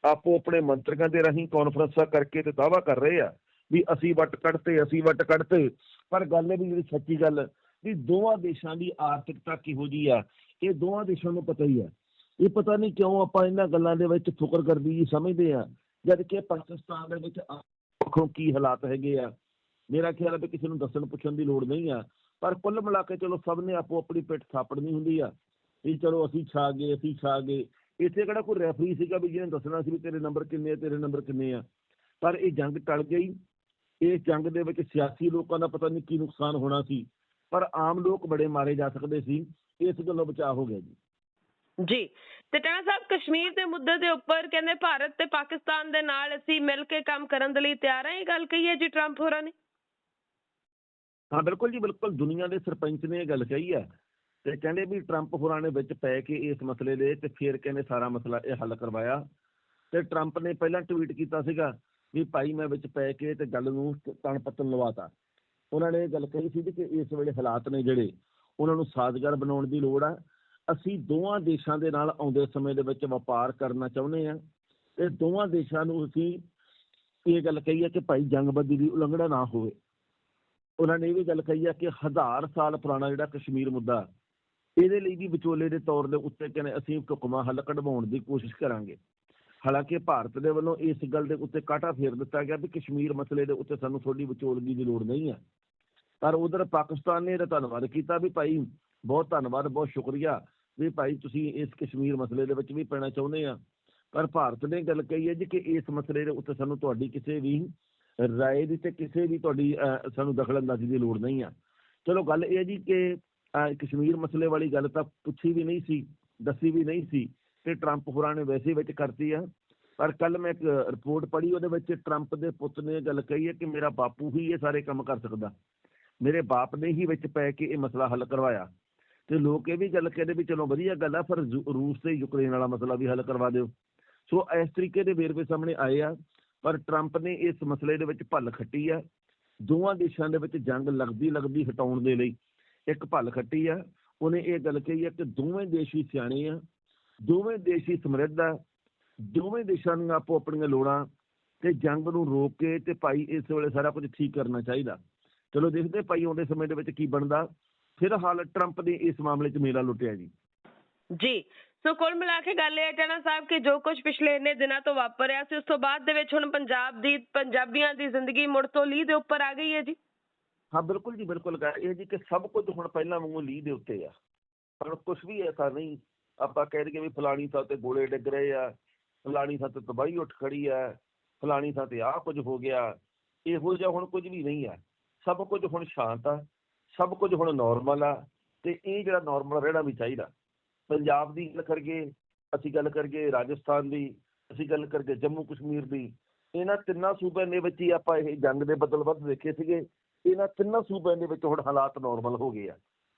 ਆਪੋ ਆਪਣੇ ਮੰਤਰੀਆਂ ਦੇ ਰਾਹੀਂ ਕਾਨਫਰੰਸਾਂ ਕਰਕੇ ਤੇ ਦਾਵਾ ਕਰ ਰਹੇ ਆ ਵੀ ਅਸੀਂ ਵੱਟ ਕੱਢਤੇ, ਅਸੀਂ ਵੱਟ ਕੱਢਤੇ। ਪਰ ਗੱਲ ਇਹ ਵੀ ਜਿਹੜੀ ਸੱਚੀ ਗੱਲ, ਵੀ ਦੋਵਾਂ ਦੇਸ਼ਾਂ ਦੀ ਆਰਥਿਕਤਾ ਕਿਹੋ ਜੀ ਆ, ਇਹ ਦੋਵਾਂ ਦੇਸ਼ਾਂ ਨੂੰ ਪਤਾ ਹੀ ਆ। ਇਹ ਪਤਾ ਨਹੀਂ ਕਿਉਂ ਆਪਾਂ ਇਹਨਾਂ ਗੱਲਾਂ ਦੇ ਵਿੱਚ ਫੁਕਰ ਕਰਦੀ ਸਮਝਦੇ ਆ ਜਦ ਕਿ ਪਾਕਿਸਤਾਨ ਦੇ ਵਿੱਚ ਪੱਖੋਂ ਕੀ ਹਾਲਾਤ ਹੈਗੇ ਆ। ਮੇਰਾ ਖਿਆਲ ਹੈ ਕਿਸੇ ਨੂੰ ਦੱਸਣ ਪੁੱਛਣ ਦੀ ਲੋੜ ਨਹੀਂ ਆ। ਪਰ ਕੁੱਲ ਮਿਲਾ ਕੇ ਚਲੋ ਸਭ ਨੇ ਆਪੋ ਆਪਣੀ ਪਿੱਠ ਥਾਪੜਨੀ ਹੁੰਦੀ ਆ। ਵੀ ਚਲੋ ਅਸੀਂ ਛਾ ਗਏ, ਅਸੀਂ ਛਾ ਗਏ। ਇੱਥੇ ਕਿਹੜਾ ਕੋਈ ਰੈਫਰੀ ਸੀਗਾ ਵੀ ਜਿਹਨੇ ਦੱਸਣਾ ਸੀ ਵੀ ਤੇਰੇ ਨੰਬਰ ਕਿੰਨੇ ਆ, ਤੇਰੇ ਨੰਬਰ ਕਿੰਨੇ ਆ। ਪਰ ਇਹ ਜੰਗ ਟਲ ਗਈ। ਇਸ ਜੰਗ ਦੇ ਵਿੱਚ ਸਿਆਸੀ ਲੋਕਾਂ ਦਾ ਪਤਾ ਨਹੀਂ ਕੀ ਨੁਕਸਾਨ ਹੋਣਾ ਸੀ। ਪਰ ਆਮ ਲੋਕ ਬੜੇ ਮਾਰੇ ਜਾ ਸਕਦੇ ਸੀ। ਇਸ ਗੱਲੋਂ ਬਚਾਅ ਹੋ ਗਿਆ ਜੀ। ਜੀ। ਤੇ ਟਾਣਾ ਸਾਹਿਬ, ਕਸ਼ਮੀਰ ਦੇ ਮੁੱਦੇ ਦੇ ਉੱਪਰ ਕਹਿੰਦੇ ਭਾਰਤ ਤੇ ਪਾਕਿਸਤਾਨ ਦੇ ਨਾਲ ਅਸੀਂ ਮਿਲ ਕੇ ਕੰਮ ਕਰਨ ਦੇ ਲਈ ਤਿਆਰ ਹਾਂ, ਇਹ ਗੱਲ ਕਹੀ ਹੈ ਜੀ ਟਰੰਪ ਹੋਰਾਂ ਨੇ? ਹਾਂ, ਬਿਲਕੁਲ ਜੀ, ਬਿਲਕੁਲ। ਦੁਨੀਆ ਦੇ ਸਰਪੰਚ ਨੇ ਇਹ ਗੱਲ ਕਹੀ ਹੈ ਤੇ ਕਹਿੰਦੇ ਵੀ ਟਰੰਪ ਹੋਰਾਂ ਨੇ ਵਿੱਚ ਪੈ ਕੇ ਇਸ ਮਸਲੇ ਦੇ ਤੇ ਫਿਰ ਕਹਿੰਦੇ ਸਾਰਾ ਮਸਲਾ ਇਹ ਹੱਲ ਕਰਵਾਇਆ। ਤੇ ਟਰੰਪ ਨੇ ਪਹਿਲਾਂ ਟਵੀਟ ਕੀਤਾ ਸੀਗਾ ਵੀ ਭਾਈ ਮੈਂ ਵਿੱਚ ਪੈ ਕੇ ਤੇ ਗੱਲ ਨੂੰ ਤਣ ਪੱਤਨ ਲਵਾਤਾ। ਉਹਨਾਂ ਨੇ ਇਹ ਗੱਲ ਕਹੀ ਸੀ ਕਿ ਇਸ ਵੇਲੇ ਹਾਲਾਤ ਨੇ ਜਿਹੜੇ, ਉਹਨਾਂ ਨੂੰ ਸਾਜ਼ਗਾਰ ਬਣਾਉਣ ਦੀ ਲੋੜ ਆ ਅਸੀਂ ਦੋਵਾਂ ਦੇਸ਼ਾਂ ਦੇ ਨਾਲ ਆਉਂਦੇ ਸਮੇਂ ਦੇ ਵਿੱਚ ਵਪਾਰ ਕਰਨਾ ਚਾਹੁੰਦੇ ਆ ਤੇ ਦੋਵਾਂ ਦੇਸ਼ਾਂ ਨੂੰ ਅਸੀਂ ਇਹ ਗੱਲ ਕਹੀ ਹੈ ਕਿ ਭਾਈ ਜੰਗਬੰਦੀ ਦੀ ਉਲੰਘਣਾ ਨਾ ਹੋਵੇ। ਉਹਨਾਂ ਨੇ ਇਹ ਵੀ ਗੱਲ ਕਹੀ ਹੈ ਕਿ ਹਜ਼ਾਰ ਸਾਲ ਪੁਰਾਣਾ ਜਿਹੜਾ ਕਸ਼ਮੀਰ ਮੁੱਦਾ, ਇਹਦੇ ਲਈ ਵੀ ਵਿਚੋਲੇ ਦੇ ਤੌਰ ਦੇ ਉੱਤੇ ਕਹਿੰਦੇ ਅਸੀਂ ਹੁਕਮਾ ਹੱਲ ਕਢਵਾਉਣ ਦੀ ਕੋਸ਼ਿਸ਼ ਕਰਾਂਗੇ। ਹਾਲਾਂਕਿ ਭਾਰਤ ਦੇ ਵੱਲੋਂ ਇਸ ਗੱਲ ਦੇ ਉੱਤੇ ਕਾਟਾ ਫੇਰ ਦਿੱਤਾ ਗਿਆ ਵੀ ਕਸ਼ਮੀਰ ਮਸਲੇ ਦੇ ਉੱਤੇ ਸਾਨੂੰ ਤੁਹਾਡੀ ਵਿਚੋਲਗੀ ਦੀ ਲੋੜ ਨਹੀਂ ਹੈ। ਪਰ ਉਧਰ ਪਾਕਿਸਤਾਨ ਨੇ ਇਹਦਾ ਧੰਨਵਾਦ ਕੀਤਾ ਵੀ ਭਾਈ ਬਹੁਤ ਧੰਨਵਾਦ, ਬਹੁਤ ਸ਼ੁਕਰੀਆ। ਵੀ ਭਾਈ ਤੁਸੀਂ ਇਸ ਕਸ਼ਮੀਰ ਮਸਲੇ ਦੇ ਵਿੱਚ ਵੀ ਪੈਣਾ ਚਾਹੁੰਦੇ ਆ। ਪਰ ਭਾਰਤ ਨੇ ਗੱਲ ਕਹੀ ਹੈ ਜੀ ਕਿ ਇਸ ਮਸਲੇ ਦੇ ਉੱਤੇ ਸਾਨੂੰ ਤੁਹਾਡੀ ਕਿਸੇ ਵੀ ਰਾਏ ਦੀ ਤੇ ਕਿਸੇ ਵੀ ਤੁਹਾਡੀ ਅਹ, ਸਾਨੂੰ ਦਖਲਅੰਦਾਜ਼ੀ ਦੀ ਲੋੜ ਨਹੀਂ ਆ। ਚਲੋ ਗੱਲ ਇਹ ਹੈ ਜੀ ਕਿ ਕਸ਼ਮੀਰ ਮਸਲੇ ਵਾਲੀ ਗੱਲ ਤਾਂ ਪੁੱਛੀ ਵੀ ਨਹੀਂ ਸੀ ਦੱਸੀ ਵੀ ਨਹੀਂ ਸੀ ਤੇ ਟਰੰਪ ਹੋਰਾਂ ਨੇ ਵੈਸੇ ਵਿੱਚ ਕਰਤੀ ਆ। ਪਰ ਕੱਲ ਮੈਂ ਇੱਕ ਰਿਪੋਰਟ ਪੜ੍ਹੀ ਉਹਦੇ ਵਿੱਚ ਟਰੰਪ ਦੇ ਪੁੱਤ ਨੇ ਗੱਲ ਕਹੀ ਹੈ ਕਿ ਮੇਰਾ ਬਾਪੂ ਹੀ ਇਹ ਸਾਰੇ ਕੰਮ ਕਰ ਸਕਦਾ। ਮੇਰੇ ਬਾਪ ਨੇ ਹੀ ਵਿੱਚ ਪੈ ਕੇ ਇਹ ਮਸਲਾ ਹੱਲ ਕਰਵਾਇਆ। ਤੇ ਲੋਕ ਇਹ ਵੀ ਗੱਲ ਕਹਿੰਦੇ ਵੀ ਚਲੋ ਵਧੀਆ ਗੱਲ ਆ, ਪਰ ਰੂਸ ਤੇ ਯੂਕਰੇਨ ਵਾਲਾ ਮਸਲਾ ਵੀ ਹੱਲ ਕਰਵਾ ਦਿਓ। ਸੋ ਇਸ ਤਰੀਕੇ ਦੇ ਵੇਰਵੇ ਸਾਹਮਣੇ ਆਏ ਆ, ਪਰ ਟਰੰਪ ਨੇ ਇਸ ਮਸਲੇ ਦੇ ਵਿੱਚ ਭੱਲ ਖੱਟੀ ਆ। ਦੋਵਾਂ ਦੇਸ਼ਾਂ ਦੇ ਵਿੱਚ ਜੰਗ ਲੱਗਦੀ ਲੱਗਦੀ ਹਟਾਉਣ ਦੇ ਲਈ ਇੱਕ ਭੱਲ ਖੱਟੀ ਆ। ਉਹਨੇ ਇਹ ਗੱਲ ਕਹੀ ਆ ਕਿ ਦੋਵੇਂ ਦੇਸ਼ ਹੀ ਸਿਆਣੇ ਆ, ਦੋਵੇਂ ਦੇਸ਼ ਹੀ ਸਮਰਿੱਧ ਆ, ਦੋਵੇਂ ਦੇਸ਼ਾਂ ਨੂੰ ਆਪੋ ਆਪਣੀਆਂ ਲੋੜਾਂ ਤੇ ਜੰਗ ਨੂੰ ਰੋਕ ਕੇ ਤੇ ਭਾਈ ਇਸ ਵੇਲੇ ਸਾਰਾ ਕੁਝ ਠੀਕ ਕਰਨਾ ਚਾਹੀਦਾ। ਚਲੋ ਦੇਖਦੇ ਭਾਈ ਆਉਂਦੇ ਸਮੇਂ ਦੇ ਵਿੱਚ ਕੀ ਬਣਦਾ। ਫਿਲਹਾਲ ਟਰੰਪ ਨੇ ਇਸ ਮਾਮਲੇ 'ਚ ਮੇਲਾ ਲੁੱਟਿਆ ਜੀ। ਜੀ ਸੋ ਕੁੱਲ ਮਿਲਾ ਕੇ ਗੱਲ ਇਹ ਹੈ ਸਾਹਿਬ ਕਿ ਜੋ ਕੁਝ ਪਿਛਲੇ ਇੰਨੇ ਦਿਨਾਂ ਤੋਂ ਵਾਪਰਿਆ ਸੀ ਉਸ ਤੋਂ ਬਾਅਦ ਦੇ ਵਿੱਚ ਹੁਣ ਪੰਜਾਬ ਦੀ ਪੰਜਾਬੀਆਂ ਦੀ ਜ਼ਿੰਦਗੀ ਮੁੜ ਤੋਂ ਲੀਹ ਦੇ ਉੱਪਰ ਆ ਗਈ ਹੈ ਜੀ। ਹਾਂ ਬਿਲਕੁਲ ਜੀ ਬਿਲਕੁਲ ਗਾ ਇਹ ਜੀ ਕਿ ਸਭ ਕੁਝ ਹੁਣ ਪਹਿਲਾਂ ਵਾਂਗੂ ਲੀਹ ਦੇ ਉੱਤੇ ਆ। ਪਰ ਕੁਝ ਵੀ ਐਸਾ ਨਹੀਂ ਆਪਾਂ ਕਹਿ ਦਈਏ ਵੀ ਫਲਾਣੀ ਥਾਂ ਤੇ ਗੋਲੇ ਡਿੱਗ ਰਹੇ ਆ ਫਲਾਣੀ ਥਾਂ ਤੇ ਤਬਾਹੀ ਉੱਠ ਖੜੀ ਆ ਫਲਾਣੀ ਥਾਂ ਤੇ ਆਹ ਕੁਝ ਹੋ ਗਿਆ ਇਹੋ ਜਿਹਾ ਹੁਣ ਕੁਝ ਵੀ ਨਹੀਂ ਆ। ਸਭ ਕੁਝ ਹੁਣ ਸ਼ਾਂਤ ਆ। ਸਭ ਕੁਝ ਹੁਣ ਨਾਰਮਲ ਆ ਤੇ ਇਹ ਜਿਹੜਾ ਨਾਰਮਲ ਰਹਿਣਾ ਵੀ ਚਾਹੀਦਾ। ਪੰਜਾਬ ਦੀ ਗੱਲ ਕਰੀਏ, ਅਸੀਂ ਗੱਲ ਕਰੀਏ ਰਾਜਸਥਾਨ ਦੀ, ਅਸੀਂ ਗੱਲ ਕਰੀਏ ਜੰਮੂ ਕਸ਼ਮੀਰ ਦੀ, ਇਹਨਾਂ ਤਿੰਨਾਂ ਸੂਬਿਆਂ ਦੇ ਵਿੱਚ ਹੀ ਆਪਾਂ ਇਹ ਜੰਗ ਦੇ ਬੱਦਲ ਵੱਧ ਦੇਖੇ ਸੀਗੇ। ਇਹਨਾਂ ਤਿੰਨਾਂ ਸੂਬਿਆਂ ਦੇ ਵਿੱਚ ਹੁਣ ਹਾਲਾਤ ਨਾਰਮਲ ਹੋ ਗਏ ਆ।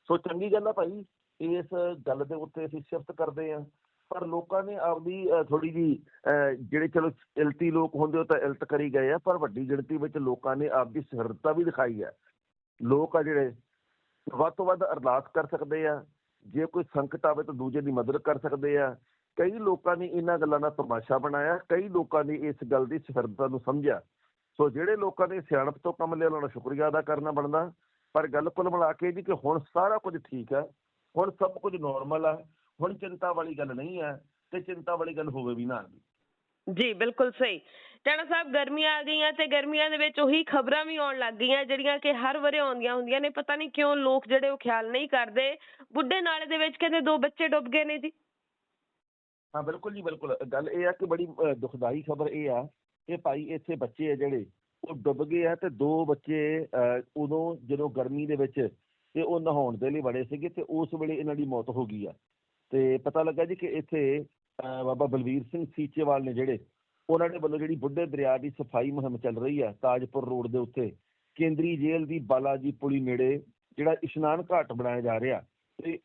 ਸੋ ਚੰਗੀ ਗੱਲ ਆ ਭਾਈ, ਇਸ ਗੱਲ ਦੇ ਉੱਤੇ ਅਸੀਂ ਸਿਫਤ ਕਰਦੇ ਆ ਪਰ ਲੋਕਾਂ ਨੇ ਆਪਦੀ ਥੋੜੀ ਜੀ ਜਿਹੜੇ ਚਲੋ ਇਲਤੀ ਲੋਕ ਹੁੰਦੇ ਉਹ ਤਾਂ ਇਲਤ ਕਰੀ ਗਏ ਆ, ਪਰ ਵੱਡੀ ਗਿਣਤੀ ਵਿੱਚ ਲੋਕਾਂ ਨੇ ਆਪਦੀ ਸਹਿਰਤਾ ਵੀ ਦਿਖਾਈ ਆ। ਲੋਕ ਆ ਜਿਹੜੇ ਵੱਧ ਤੋਂ ਵੱਧ ਅਰਦਾਸ ਕਰ ਸਕਦੇ ਆ। ਜੇ ਕੋਈ ਸੰਕਟ ਆਵੇ ਤਾਂ ਦੂਜੇ ਦੀ ਮਦਦ ਕਰ ਸਕਦੇ ਆ। ਕਈ ਲੋਕਾਂ ਨੇ ਇਹਨਾਂ ਗੱਲਾਂ ਦਾ ਤਮਾਸ਼ਾ ਬਣਾਇਆ। ਕਈ ਲੋਕਾਂ ਨੇ ਇਸ ਗੱਲ ਦੀ ਸਹਿਰਤਾ ਨੂੰ ਸਮਝਿਆ। ਸੋ ਜਿਹੜੇ ਲੋਕਾਂ ਨੇ ਸਿਆਣਪ ਤੋਂ ਕੰਮ ਲਿਆ, ਉਹਨਾਂ ਦਾ ਸ਼ੁਕਰੀਆ ਅਦਾ ਕਰਨਾ ਬਣਦਾ। ਪਰ ਗੱਲ ਕੁੱਲ ਮਿਲਾ ਕੇ ਜੀ ਕਿ ਹੁਣ ਸਾਰਾ ਕੁਝ ਠੀਕ ਹੈ ਹੁਣ ਸਭ ਕੁਝ ਨਾਰਮਲ ਆ। ਹੁਣ ਚਿੰਤਾ ਵਾਲੀ ਗੱਲ ਨਹੀਂ ਹੈ ਤੇ ਚਿੰਤਾ ਵਾਲੀ ਗੱਲ ਹੋਵੇ ਵੀ ਨਾ। ਜੀ, ਬਿਲਕੁਲ ਸਹੀ। ਟਾਣਾ ਸਾਹਿਬ ਗਰਮੀਆਂ ਆ ਗਈਆਂ ਤੇ ਗਰਮੀਆਂ ਦੇ ਵਿੱਚ ਉਹੀ ਖਬਰਾਂ ਵੀ ਆਉਣ ਲੱਗ ਗਈਆਂ ਜਿਹੜੀਆਂ ਕਿ ਹਰ ਵਾਰੇ ਆਉਂਦੀਆਂ ਹੁੰਦੀਆਂ ਨੇ, ਪਤਾ ਨਹੀਂ ਕਿਉਂ ਲੋਕ ਜਿਹੜੇ ਉਹ ਖਿਆਲ ਨਹੀਂ ਕਰਦੇ। ਬੁੱਢੇ ਨਾਲੇ ਦੇ ਵਿੱਚ ਕਹਿੰਦੇ ਦੋ ਬੱਚੇ ਡੁੱਬ ਗਏ ਨੇ ਜੀ। ਹਾਂ, ਬਿਲਕੁਲ ਜੀ, ਬਿਲਕੁਲ। ਗੱਲ ਇਹ ਆ ਕਿ ਬੜੀ ਦੁਖਦਾਈ ਖਬਰ ਇਹ ਆ ਕਿ ਭਾਈ ਇੱਥੇ ਬੱਚੇ ਆ ਜਿਹੜੇ, ਉਹ ਡੁੱਬ ਗਏ ਆ ਤੇ ਦੋ ਬੱਚੇ ਉਦੋਂ ਜਦੋਂ ਗਰਮੀ ਦੇ ਵਿੱਚ ਤੇ ਉਹ ਨਹਾਉਣ ਦੇ ਲਈ ਵੜੇ ਸੀਗੇ ਤੇ ਉਸ ਵੇਲੇ ਇਹਨਾਂ ਦੀ ਮੌਤ ਹੋ ਗਈ ਆ। ਤੇ ਪਤਾ ਲੱਗਾ ਜੀ ਕਿ ਇੱਥੇ ਬਾਬਾ ਬਲਵੀਰ ਸਿੰਘ ਸੀਚੇਵਾਲ ਨੇ ਜਿਹੜੇ ਉਹਨਾਂ ਦੇ ਵੱਲੋਂ ਜਿਹੜੀ ਬੁੱਢੇ ਦਰਿਆ ਦੀ ਸਫ਼ਾਈ ਮੁਹਿੰਮ ਚੱਲ ਰਹੀ ਹੈ ਤਾਜਪੁਰ ਰੋਡ ਦੇ ਉੱਤੇ, ਕੇਂਦਰੀ ਜੇਲ੍ਹ ਦੀ ਬਾਲਾਜੀ ਪੁਲੀ ਨੇੜੇ ਜਿਹੜਾ ਇਸ਼ਨਾਨ ਘਾਟ ਬਣਾਇਆ ਜਾ ਰਿਹਾ ਤੇ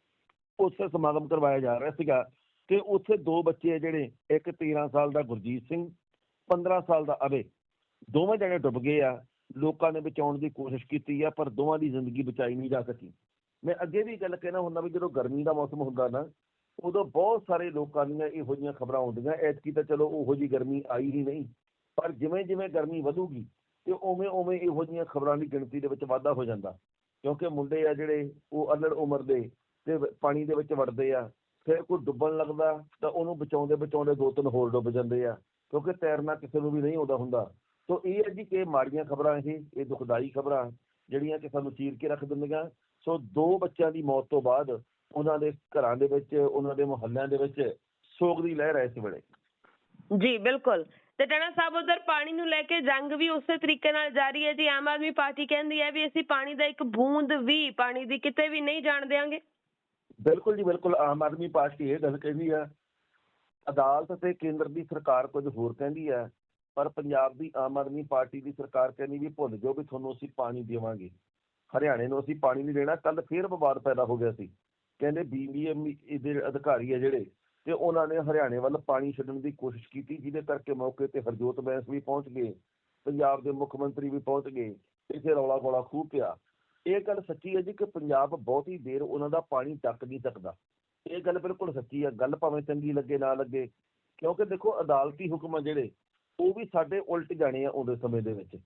ਉੱਥੇ ਸਮਾਗਮ ਕਰਵਾਇਆ ਜਾ ਰਿਹਾ ਸੀਗਾ ਤੇ ਉੱਥੇ ਦੋ ਬੱਚੇ ਆ ਜਿਹੜੇ, ਇੱਕ 13 ਸਾਲ ਦਾ ਗੁਰਜੀਤ ਸਿੰਘ 15 ਸਾਲ ਦਾ ਅਵੇ ਦੋਵੇਂ ਜਣੇ ਡੁੱਬ ਗਏ ਆ, ਲੋਕਾਂ ਨੇ ਬਚਾਉਣ ਦੀ ਕੋਸ਼ਿਸ਼ ਕੀਤੀ ਆ, ਪਰ ਦੋਵਾਂ ਦੀ ਜ਼ਿੰਦਗੀ ਬਚਾਈ ਨਹੀਂ ਜਾ ਸਕੀ। ਮੈਂ ਅੱਗੇ ਵੀ ਗੱਲ ਕਹਿਣਾ ਹੁੰਦਾ ਵੀ ਜਦੋਂ ਗਰਮੀ ਦਾ ਮੌਸਮ ਹੁੰਦਾ ਨਾ ਉਦੋਂ ਬਹੁਤ ਸਾਰੇ ਲੋਕਾਂ ਦੀਆਂ ਇਹੋ ਜਿਹੀਆਂ ਖਬਰਾਂ ਆਉਂਦੀਆਂ, ਐਤਕੀ ਤਾਂ ਚਲੋ ਉਹੋ ਜੀ ਗਰਮੀ ਆਈ ਹੀ ਨਹੀਂ, ਪਰ ਜਿਵੇਂ ਜਿਵੇਂ ਗਰਮੀ ਵਧੂਗੀ ਤੇ ਉਵੇਂ ਉਵੇਂ ਇਹੋ ਜਿਹੀਆਂ ਖਬਰਾਂ ਦੀ ਗਿਣਤੀ ਦੇ ਵਿੱਚ ਵਾਧਾ ਹੋ ਜਾਂਦਾ, ਕਿਉਂਕਿ ਮੁੰਡੇ ਆ ਜਿਹੜੇ ਉਹ ਅਲੜ ਉਮਰ ਦੇ ਤੇ ਪਾਣੀ ਦੇ ਵਿੱਚ ਵੜਦੇ ਆ, ਫਿਰ ਕੋਈ ਡੁੱਬਣ ਲੱਗਦਾ ਤਾਂ ਉਹਨੂੰ ਬਚਾਉਂਦੇ ਬਚਾਉਂਦੇ ਦੋ ਤਿੰਨ ਹੋਰ ਡੁੱਬ ਜਾਂਦੇ ਆ, ਕਿਉਂਕਿ ਤੈਰਨਾ ਕਿਸੇ ਨੂੰ ਵੀ ਨਹੀਂ ਆਉਂਦਾ ਹੁੰਦਾ। ਸੋ ਇਹ ਹੈ ਜੀ ਕਿ ਮਾੜੀਆਂ ਖਬਰਾਂ ਇਹ ਇਹ ਦੁਖਦਾਈ ਖਬਰਾਂ, ਜਿਹੜੀਆਂ ਕਿ ਸਾਨੂੰ ਚੀਰ ਕੇ ਰੱਖ ਦਿੰਦੀਆਂ। ਸੋ ਦੋ ਬੱਚਿਆਂ ਦੀ ਮੌਤ ਤੋਂ ਬਾਅਦ ਉਹਨਾਂ ਦੇ ਘਰਾਂ ਦੇ ਵਿੱਚ ਉਹਨਾਂ ਦੇ ਮੁਹੱਲਿਆਂ ਦੇ ਵਿੱਚ ਸੋਗ ਦੀ ਲਹਿਰ ਹੈ ਇਸ ਵੇਲੇ। ਜੀ ਬਿਲਕੁਲ। ਤੇ ਟਣਾ ਸਾਹਿਬ ਉਧਰ ਪਾਣੀ ਨੂੰ ਲੈ ਕੇ ਜੰਗ ਵੀ ਉਸੇ ਤਰੀਕੇ ਨਾਲ ਜਾਰੀ ਹੈ। ਜੀ ਆਮ ਆਦਮੀ ਪਾਰਟੀ ਕਹਿੰਦੀ ਹੈ ਵੀ ਅਸੀਂ ਪਾਣੀ ਦਾ ਇੱਕ ਬੂੰਦ ਵੀ ਪਾਣੀ ਦੀ ਕਿਤੇ ਵੀ ਨਹੀਂ ਜਾਣ ਦੇਵਾਂਗੇ ਬਿਲਕੁਲ ਜੀ ਬਿਲਕੁਲ। ਆਮ ਆਦਮੀ ਪਾਰਟੀ ਇਹ ਗੱਲ ਕਹਿੰਦੀ ਆ ਅਦਾਲਤ ਤੇ ਕੇਂਦਰ ਦੀ ਸਰਕਾਰ ਕੁਝ ਹੋਰ ਕਹਿੰਦੀ ਆ ਪਰ ਪੰਜਾਬ ਦੀ ਆਮ ਆਦਮੀ ਪਾਰਟੀ ਦੀ ਸਰਕਾਰ ਕਹਿੰਦੀ ਵੀ ਭੁੱਲ ਜਾਓ ਵੀ ਤੁਹਾਨੂੰ ਅਸੀਂ ਪਾਣੀ ਦੇਵਾਂਗੇ। ਹਰਿਆਣੇ ਨੂੰ ਅਸੀਂ ਪਾਣੀ ਨਹੀਂ ਦੇਣਾ ਕੱਲ ਫੇਰ ਵਿਵਾਦ ਪੈਦਾ ਹੋ ਗਿਆ ਸੀ। ਕਹਿੰਦੇ ਬੀਬੀਐਮ ਦੇ ਅਧਿਕਾਰੀ ਆ ਜਿਹੜੇ, ਤੇ ਉਹਨਾਂ ਨੇ ਹਰਿਆਣੇ ਵੱਲ ਪਾਣੀ ਛੱਡਣ ਦੀ ਕੋਸ਼ਿਸ਼ ਕੀਤੀ, ਜਿਹਦੇ ਕਰਕੇ ਮੌਕੇ ਤੇ ਹਰਜੋਤ ਬੈਂਸ ਵੀ ਪਹੁੰਚ ਗਏ, ਪੰਜਾਬ ਦੇ ਮੁੱਖ ਮੰਤਰੀ ਵੀ ਪਹੁੰਚ ਗਏ, ਇੱਥੇ ਰੌਲਾ ਗੋਲਾ ਖੂਬ ਪਿਆ। ਇਹ ਗੱਲ ਸੱਚੀ ਹੈ ਜੀ ਕਿ ਪੰਜਾਬ ਬਹੁਤੀ ਦੇਰ ਉਹਨਾਂ ਦਾ ਪਾਣੀ ਟੱਕ ਨਹੀਂ ਸਕਦਾ। ਇਹ ਗੱਲ ਬਿਲਕੁਲ ਸੱਚੀ ਹੈ ਗੱਲ ਭਾਵੇਂ ਚੰਗੀ ਲੱਗੇ, ਨਾ ਲੱਗੇ, ਕਿਉਂਕਿ ਦੇਖੋ ਅਦਾਲਤੀ ਹੁਕਮ ਆ ਜਿਹੜੇ, ਉਹ ਵੀ ਸਾਡੇ ਉਲਟ ਜਾਣੇ ਆ ਆਉਂਦੇ ਸਮੇਂ ਦੇ ਵਿੱਚ।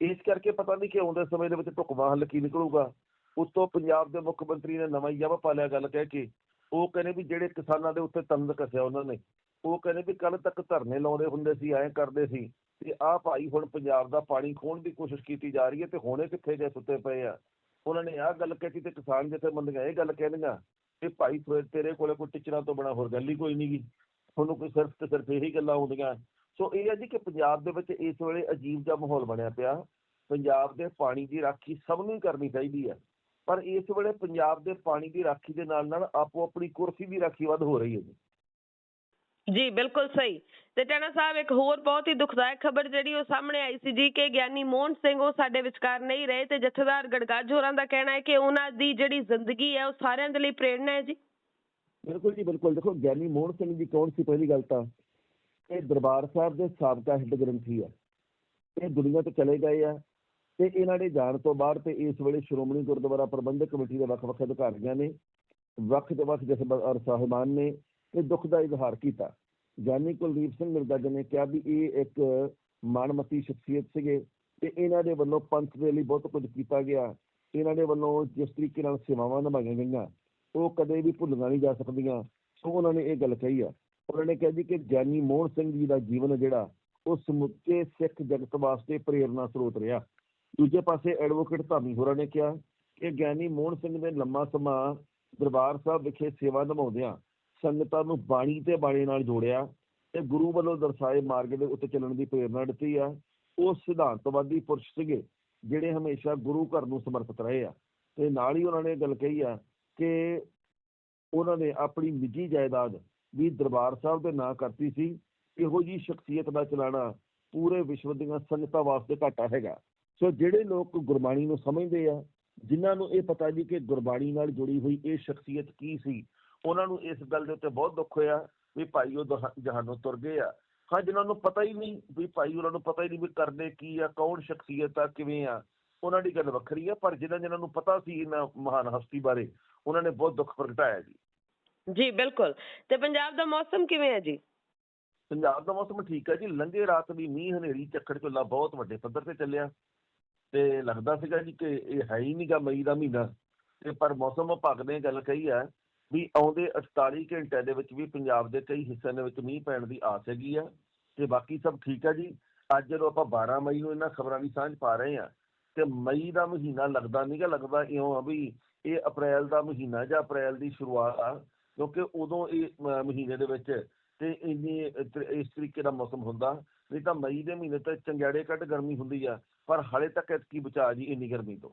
ਇਸ ਕਰਕੇ ਪਤਾ ਨਹੀਂ ਕਿ ਆਉਂਦੇ ਸਮੇਂ ਦੇ ਵਿੱਚ ਢੁਕਵਾਂ ਹੱਲ ਕੀ ਨਿਕਲੂਗਾ। ਉਸ ਤੋਂ ਪੰਜਾਬ ਦੇ ਮੁੱਖ ਮੰਤਰੀ ਨੇ ਨਵਾਂ ਯਾਵਾ ਪਾ ਲਿਆ ਗੱਲ ਕਹਿ ਕੇ। ਉਹ ਕਹਿੰਦੇ ਵੀ ਜਿਹੜੇ ਕਿਸਾਨਾਂ ਦੇ ਉੱਤੇ ਤੰਦ ਕੱਸਿਆ ਉਹਨਾਂ ਨੇ। ਉਹ ਕਹਿੰਦੇ ਵੀ ਕੱਲ ਤੱਕ ਧਰਨੇ ਲਾਉਂਦੇ ਹੁੰਦੇ ਸੀ, ਐਂ ਕਰਦੇ ਸੀ ਤੇ ਆਹ ਭਾਈ ਹੁਣ ਪੰਜਾਬ ਦਾ ਪਾਣੀ ਖੋਣ ਦੀ ਕੋਸ਼ਿਸ਼ ਕੀਤੀ ਜਾ ਰਹੀ ਹੈ ਤੇ ਹੁਣੇ ਕਿੱਥੇ ਗਏ ਸੁੱਤੇ ਪਏ ਆ। ਉਹਨਾਂ ਨੇ ਆਹ ਗੱਲ ਕਹੀ ਤੇ ਕਿਸਾਨ ਜਥੇਬੰਦੀਆਂ ਇਹ ਗੱਲ ਕਹਿਣੀਆਂ ਕਿ ਭਾਈ ਤੇਰੇ ਕੋਲੇ ਕੋਈ ਟਿਚਰਾਂ ਤੋਂ ਬਣਾ ਹੋਰ ਗੱਲ ਹੀ ਕੋਈ ਨਹੀਂਗੀ ਤੁਹਾਨੂੰ ਕੋਈ ਸਿਰਫ ਤੇ ਸਿਰਫ ਇਹੀ ਗੱਲਾਂ ਆਉਂਦੀਆਂ। ਸੋ ਇਹ ਹੈ ਜੀ ਕਿ ਪੰਜਾਬ ਦੇ ਵਿੱਚ ਇਸ ਵੇਲੇ ਅਜੀਬ ਜਿਹਾ ਮਾਹੌਲ ਬਣਿਆ ਪਿਆ। ਪੰਜਾਬ ਦੇ ਪਾਣੀ ਦੀ ਰਾਖੀ ਸਭ ਨੂੰ ਹੀ ਕਰਨੀ ਚਾਹੀਦੀ ਹੈ ਪਰ ਇਸ ਵੇਲੇ ਪੰਜਾਬ ਦੇ ਪਾਣੀ ਦੀ ਰਾਖੀ ਦੇ ਨਾਲ ਨਾਲ ਆਪੋ ਆਪਣੀ ਕੁਰਸੀ ਦੀ ਰਾਖੀ ਵੱਧ ਹੋ ਰਹੀ ਹੈ ਜੀ। ਜੀ ਬਿਲਕੁਲ ਸਹੀ। ਤੇ ਟੈਣਾ ਸਾਹਿਬ ਇੱਕ ਹੋਰ ਬਹੁਤ ਹੀ ਦੁਖਦਾਇਕ ਖਬਰ ਜਿਹੜੀ ਉਹ ਸਾਹਮਣੇ ਆਈ ਸੀ ਜੀ ਕਿ ਗਿਆਨੀ ਮੋਹਨ ਸਿੰਘ ਉਹ ਸਾਡੇ ਵਿਚਕਾਰ ਨਹੀਂ ਰਹੇ ਤੇ ਜਥੇਦਾਰ ਗੜਗੱਜ ਹੋਰਾਂ ਦਾ ਕਹਿਣਾ ਹੈ ਕਿ ਉਹਨਾਂ ਦੀ ਜਿਹੜੀ ਜ਼ਿੰਦਗੀ ਹੈ ਉਹ ਸਾਰਿਆਂ ਦੇ ਲਈ ਪ੍ਰੇਰਣਾ ਹੈ ਜੀ। ਬਿਲਕੁਲ ਜੀ ਬਿਲਕੁਲ। ਦੇਖੋ ਗਿਆਨੀ ਮੋਹਨ ਸਿੰਘ ਜੀ ਕੌਣ ਸੀ ਪਹਿਲੀ ਗੱਲ ਤਾਂ? ਇਹ ਦਰਬਾਰ ਸਾਹਿਬ ਦੇ ਸਾਬਕਾ ਹੈੱਡ ਗ੍ਰੰਥੀ ਆ। ਇਹ ਦੁਨੀਆ ਤੋਂ ਚਲੇ ਗਏ ਆ। ਤੇ ਇਹਨਾਂ ਦੇ ਜਾਣ ਤੋਂ ਬਾਅਦ ਤੇ ਇਸ ਵੇਲੇ ਸ਼੍ਰੋਮਣੀ ਗੁਰਦੁਆਰਾ ਪ੍ਰਬੰਧਕ ਕਮੇਟੀ ਦੇ ਵੱਖ-ਵੱਖ ਅਧਿਕਾਰੀਆਂ ਨੇ ਵੱਖ ਦੇ ਵੱਖ ਜਥੇਦਾਰ ਸਾਹਿਬਾਨ ਨੇ ਇਹ ਦੁੱਖ ਦਾ ਇਜ਼ਹਾਰ ਕੀਤਾ। ਗਿਆਨੀ ਕੁਲਦੀਪ ਸਿੰਘ ਮਿਰਜ਼ਾ ਜੀ ਨੇ ਕਿਹਾ ਵੀ ਇਹ ਇੱਕ ਮਾਨਮਤੀ ਸ਼ਖਸੀਅਤ ਸੀਗੇ ਤੇ ਇਹਨਾਂ ਦੇ ਵੱਲੋਂ ਪੰਥ ਦੇ ਲਈ ਬਹੁਤ ਕੁਝ ਕੀਤਾ ਗਿਆ। ਇਹਨਾਂ ਦੇ ਵੱਲੋਂ ਜਿਸ ਤਰੀਕੇ ਨਾਲ ਸੇਵਾਵਾਂ ਨਿਭਾਈਆਂ ਗਈਆਂ, ਉਹ ਕਦੇ ਵੀ ਭੁੱਲੀਆਂ ਨਹੀਂ ਜਾ ਸਕਦੀਆਂ, ਸੋ ਉਹਨਾਂ ਨੇ ਇਹ ਗੱਲ ਕਹੀ ਆ। ਉਹਨਾਂ ਨੇ ਕਿਹਾ ਜੀ ਕਿ ਗਿਆਨੀ ਮੋਹਨ ਸਿੰਘ ਜੀ ਦਾ ਜੀਵਨ ਜਿਹੜਾ, ਉਹ ਸਮੁੱਚੇ ਸਿੱਖ ਜਗਤ ਵਾਸਤੇ ਪ੍ਰੇਰਨਾ ਸਰੋਤ ਰਿਹਾ। ਦੂਜੇ ਪਾਸੇ ਐਡਵੋਕੇਟ ਧਾਮੀ ਹੋਰਾਂ ਨੇ ਕਿਹਾ ਕਿ ਗਿਆਨੀ ਮੋਹਨ ਸਿੰਘ ਨੇ ਲੰਮਾ ਸਮਾਂ ਦਰਬਾਰ ਸਾਹਿਬ ਵਿਖੇ ਸੇਵਾ ਨਿਭਾਉਂਦਿਆਂ ਸੰਗਤਾਂ ਨੂੰ ਬਾਣੀ ਤੇ ਬਾਣੀ ਨਾਲ ਜੋੜਿਆ ਤੇ ਗੁਰੂ ਵੱਲੋਂ ਦਰਸਾਏ ਮਾਰਗ ਦੇ ਉੱਤੇ ਚੱਲਣ ਦੀ ਪ੍ਰੇਰਨਾ ਦਿੱਤੀ ਆ। ਉਹ ਸਿਧਾਂਤਵਾਦੀ ਪੁਰਸ਼ ਸੀਗੇ, ਜਿਹੜੇ ਹਮੇਸ਼ਾ ਗੁਰੂ ਘਰ ਨੂੰ ਸਮਰਪਿਤ ਰਹੇ ਆ। ਤੇ ਨਾਲ ਹੀ ਉਹਨਾਂ ਨੇ ਇਹ ਗੱਲ ਕਹੀ ਆ ਕਿ ਉਹਨਾਂ ਨੇ ਆਪਣੀ ਨਿੱਜੀ ਜਾਇਦਾਦ ਵੀ ਦਰਬਾਰ ਸਾਹਿਬ ਦੇ ਨਾਂ ਕਰਤੀ ਸੀ। ਇਹੋ ਜੀ ਸ਼ਖਸੀਅਤ ਦਾ ਚਲਾਣਾ ਪੂਰੇ ਵਿਸ਼ਵ ਦੀਆਂ ਸੰਗਤਾਂ ਵਾਸਤੇ ਘਾਟਾ ਹੈਗਾ। ਸੋ ਜਿਹੜੇ ਲੋਕ ਗੁਰਬਾਣੀ ਨੂੰ ਸਮਝਦੇ ਆ ਜਿਨ੍ਹਾਂ ਨੂੰ ਇਹ ਪਤਾ ਜੀ ਕਿ ਗੁਰਬਾਣੀ ਨਾਲ ਜੁੜੀ ਹੋਈ ਇਹ ਸ਼ਖਸੀਅਤ ਕੀ ਸੀ ਉਹਨਾਂ ਨੂੰ ਇਸ ਗੱਲ ਦੇ ਉੱਤੇ ਬਹੁਤ ਦੁੱਖ ਹੋਇਆ ਵੀ ਭਾਈ ਉਹ ਜਹਾਨੋਂ ਤੁਰ ਗਏ ਆ। ਹਾਂ ਜਿਨ੍ਹਾਂ ਨੂੰ ਪਤਾ ਹੀ ਨਹੀਂ ਵੀ ਭਾਈ ਉਹਨਾਂ ਨੂੰ ਪਤਾ ਹੀ ਨਹੀਂ ਵੀ ਕਰਨੇ ਕੀ ਆ ਕੌਣ ਸ਼ਖਸੀਅਤ ਆ ਕਿਵੇਂ ਆ ਉਹਨਾਂ ਦੀ ਗੱਲ ਵੱਖਰੀ ਆ ਪਰ ਜਿਨ੍ਹਾਂ ਜਿਨ੍ਹਾਂ ਨੂੰ ਪਤਾ ਸੀ ਇਹਨਾਂ ਮਹਾਨ ਹਸਤੀ ਬਾਰੇ ਉਹਨਾਂ ਨੇ ਬਹੁਤ ਦੁੱਖ ਪ੍ਰਗਟਾਇਆ ਜੀ। ਜੀ ਬਿਲਕੁਲ। ਤੇ ਪੰਜਾਬ ਦਾ ਮੌਸਮ ਕਿਵੇਂ ਹੈ ਜੀ? ਪੰਜਾਬ ਦਾ ਮੌਸਮ ਠੀਕ ਹੈ ਜੀ। ਲੰਘੇ ਰਾਤ ਵੀ ਮੀਂਹ ਹਨੇਰੀ ਝੱਖੜ ਝੁੱਲਾ ਬਹੁਤ ਵੱਡੇ ਪੱਧਰ ਤੇ ਚੱਲਿਆ। ਤੇ ਲੱਗਦਾ ਸੀਗਾ ਜੀ ਕਿ ਇਹ ਹੈ ਹੀ ਨਹੀਂਗਾ ਮਈ ਦਾ ਮਹੀਨਾ। ਤੇ ਪਰ ਮੌਸਮ ਵਿਭਾਗ ਨੇ ਗੱਲ ਕਹੀ ਹੈ ਵੀ ਆਉਂਦੇ 48 ਘੰਟਿਆਂ ਦੇ ਵਿੱਚ ਵੀ ਪੰਜਾਬ ਦੇ ਕਈ ਹਿੱਸਿਆਂ ਦੇ ਵਿੱਚ ਮੀਂਹ ਪੈਣ ਦੀ ਆਸ ਹੈਗੀ ਆ ਤੇ ਬਾਕੀ ਸਭ ਠੀਕ ਹੈ ਜੀ। ਅੱਜ ਜਦੋਂ ਆਪਾਂ 12 ਮਈ ਨੂੰ ਇਹਨਾਂ ਖਬਰਾਂ ਦੀ ਸਾਂਝ ਪਾ ਰਹੇ ਆ ਤੇ ਮਈ ਦਾ ਮਹੀਨਾ ਲੱਗਦਾ ਨਹੀਂਗਾ ਲੱਗਦਾ ਇਉਂ ਆ ਵੀ ਇਹ ਅਪ੍ਰੈਲ ਦਾ ਮਹੀਨਾ ਜਾਂ ਅਪ੍ਰੈਲ ਦੀ ਸ਼ੁਰੂਆਤ ਆ, ਕਿਉਂਕਿ ਉਦੋਂ ਇਹ ਮਹੀਨੇ ਦੇ ਵਿੱਚ ਤੇ ਇੰਨੀ ਇਸ ਤਰੀਕੇ ਦਾ ਮੌਸਮ ਹੁੰਦਾ, ਨਹੀਂ ਤਾਂ ਮਈ ਦੇ ਮਹੀਨੇ ਤੇ ਚੰਗਿਆੜੇ ਘੱਟ ਗਰਮੀ ਹੁੰਦੀ ਆ। ਪਰ ਹਾਲੇ ਤੱਕ ਇਤਕੀ ਬਚਾ ਜੀ ਇੰਨੀ ਗਰਮੀ ਤੋਂ?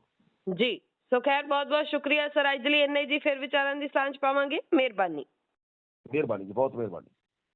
ਜੀ ਸੋ ਖੈਰ ਬਹੁਤ ਬਹੁਤ ਸ਼ੁਕਰੀਆ ਸਰ ਅੱਜ ਲਈ ਇੰਨੇ ਜੀ ਫਿਰ ਵਿਚਾਰਾਂ ਦੀ ਸਾਂਝ ਪਾਵਾਂਗੇ ਮਿਹਰਬਾਨੀ। ਮਿਹਰਬਾਨੀ ਜੀ ਬਹੁਤ ਮਿਹਰਬਾਨੀ।